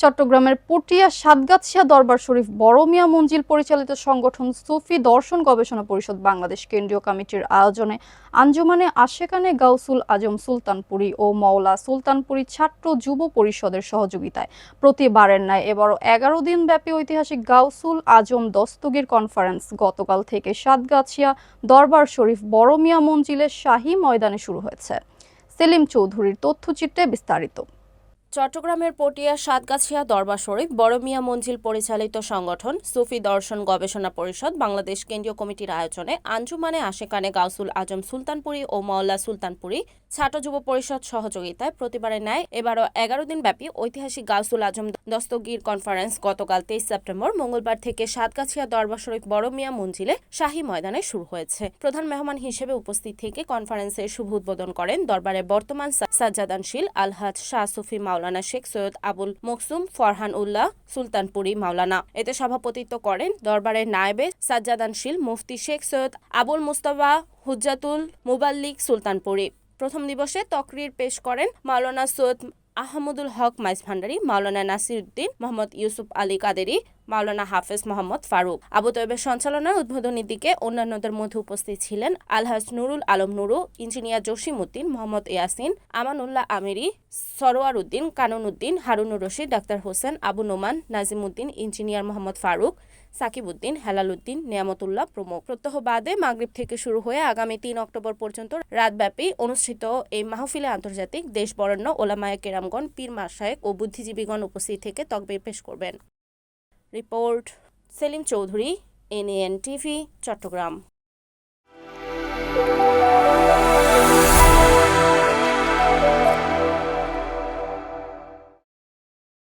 চট্টগ্রামের পটিয়া, সাতগাছিয়া দরবার শরীফ, বড় মিয়া মঞ্জিল পরিচালিত সংগঠন সুফি দর্শন গবেষণা পরিষদ বাংলাদেশ কেন্দ্রীয় কমিটির আয়োজনে আঞ্জুমানে আশেকানে গাউসুল আজম সুলতানপুরি ও মওলা সুলতানপুরি ছাত্র যুব পরিষদের সহযোগিতায়। প্রতিবারের ন্যায় এবারও এগারো দিন ব্যাপী ঐতিহাসিক গাউসুল আজম দস্তগীর কনফারেন্স গতকাল থেকে সাতগাছিয়া দরবার শরীফ, বড় মিয়া মঞ্জিলের শাহী ময়দানে শুরু হয়েছে। সেলিম চৌধুরীর তথ্যচিত্রে বিস্তারিত। চট্টগ্রামের পটিয়া, সাতগাছিয়া, দরবার শরীফ বড় মিয়া মঞ্জিল পরিচালিত সংগঠন, সুফি দর্শন গবেষণা পরিষদ, বাংলাদেশ কেন্দ্রীয় কমিটির আয়োজনে আঞ্জুমানে আশেকানে গাউসুল আজম সুলতানপুরি ও মওলা সুলতানপুরি ছাত্র যুব পরিষদ সহযোগিতায় প্রতিবারের ন্যায় এবারও এগারো দিন ব্যাপী ঐতিহাসিক গাউসুল আজম দস্তগীর কনফারেন্স গতকাল তেইশ সেপ্টেম্বর, মঙ্গলবার থেকে সাতগাছিয়া দরবার শরীফ বড় মিয়া মঞ্জিলে শাহী ময়দানে শুরু হয়েছে। প্রধান মেহমান হিসেবে উপস্থিত থেকে কনফারেন্সের শুভ উদ্বোধন করেন দরবারের বর্তমান সাজ্জাদানশীল আলহাজ শাহ সুফি মাওলানা শেখ সৈয়দ আবুল মকসুম, ফরহান উল্লাহ, সুলতানপুরি মাওলানা। এতে সভাপতিত্ব করেন দরবারের নায়েবে সাজ্জাদানশীল মুফতি শেখ সৈয়দ আবুল মুস্তফা, হুজ্জাতুল মুবাল্লিক, সুলতানপুরি। প্রথম দিবসে তকরির পেশ করেন মাওলানা সৈয়দ আহমদুল হক মাইজ ভান্ডারী মাওলানা নাসির উদ্দিন মোহাম্মদ ইউসুফ আলী কাদেরি মাওলানা হাফেজ মোহাম্মদ ফারুক। আবু তৈবের সঞ্চালনায় উদ্বোধনীর দিকে অন্যান্যদের মধ্যে উপস্থিত ছিলেন আলহাজ নুরুল আলম নুরু, ইঞ্জিনিয়ার জসিম উদ্দিন মোহাম্মদ ইয়াসিন, আমানুল্লাহ আমিরি সরোয়ার উদ্দিন কানুন উদ্দিন হারুনুর রশিদ, ডাক্তার হোসেন, আবু নোমান নাজিম উদ্দিন ইঞ্জিনিয়ার মোহাম্মদ ফারুক সাকিব উদ্দিন হেলাল উদ্দিন নিয়ামতুল্লাহ প্রমুখ। প্রত্যহ বাদে মাগরিব থেকে শুরু হয়ে আগামী তিন অক্টোবর পর্যন্ত রাতব্যাপী অনুষ্ঠিত এই মাহফিলে আন্তর্জাতিক দেশ বরেণ্য ওলামায়ে কেরামগণ, পীর মাসায়েক ও বুদ্ধিজীবীগণ উপস্থিত থেকে তকবির পেশ করবেন। Report Selim Chowdhury NN TV Chattogram.